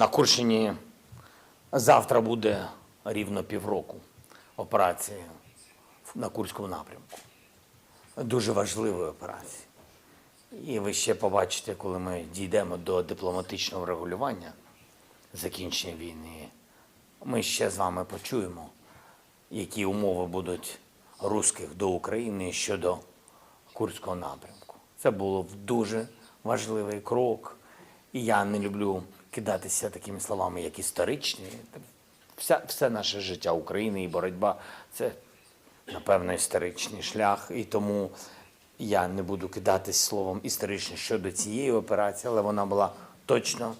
На Курщині завтра буде рівно півроку операції на Курському напрямку. Дуже важливої операції. І ви ще побачите, коли ми дійдемо до дипломатичного врегулювання закінчення війни, ми ще з вами почуємо, які умови будуть русських до України щодо Курського напрямку. Це було дуже важливий крок. І я не люблю кидатися такими словами, як історичні. Вся, все наше життя України і боротьба це, напевно, історичний шлях. І тому я не буду кидатись словом історичне щодо цієї операції, але вона була точно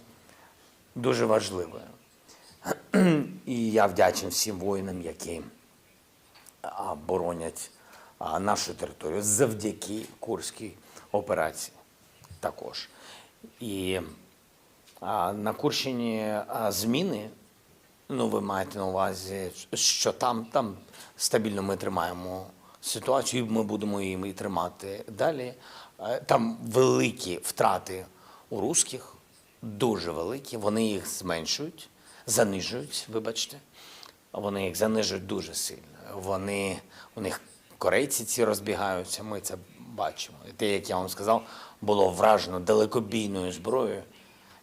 дуже важливою. І я вдячний всім воїнам, які боронять нашу територію завдяки Курській операції також. І на Курщині зміни, ну ви маєте на увазі, що там, там стабільно ми тримаємо ситуацію, ми будемо її і тримати далі. Там великі втрати у русських, дуже великі, вони їх зменшують, занижують, вибачте. Вони їх занижують дуже сильно. Вони, у них корейці ці розбігаються, ми це бачимо. І те, як я вам сказав, було вражено далекобійною зброєю.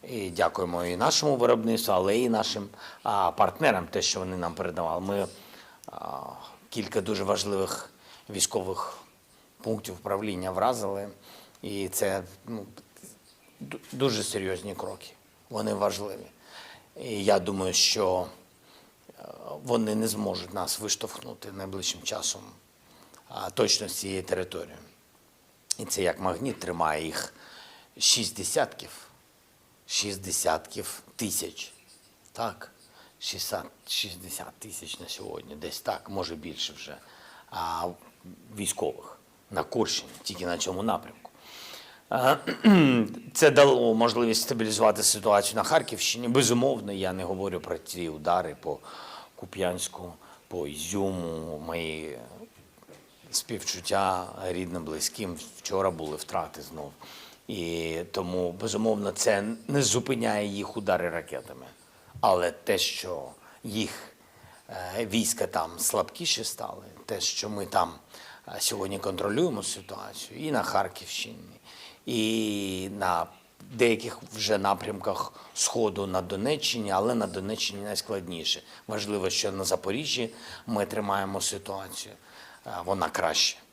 І дякуємо і нашому виробництву, але і нашим а, партнерам, те, що вони нам передавали. Ми а, кілька дуже важливих військових пунктів управління вразили. І це ну, дуже серйозні кроки. Вони важливі. І я думаю, що е, вони не зможуть нас виштовхнути найближчим часом а, точно з цієї території. І це як магніт тримає їх шість десятків, шість десятків тисяч. Так, 60, 60 тисяч на сьогодні, десь так, може більше вже, а, військових на Курщині, тільки на цьому напрямку. Е, Це дало можливість стабілізувати ситуацію на Харківщині. Безумовно, я не говорю про ці удари по Куп'янську, по Ізюму. Мої співчуття рідним, близьким. Вчора були втрати знов. І тому, безумовно, це не зупиняє їх удари ракетами. Але те, що їх е, війська там слабкіші стали, те, що ми там е, сьогодні контролюємо ситуацію і на Харківщині, і на деяких вже напрямках Сходу на Донеччині, але на Донеччині найскладніше. Важливо, що на Запоріжжі ми тримаємо ситуацію, е, вона краще.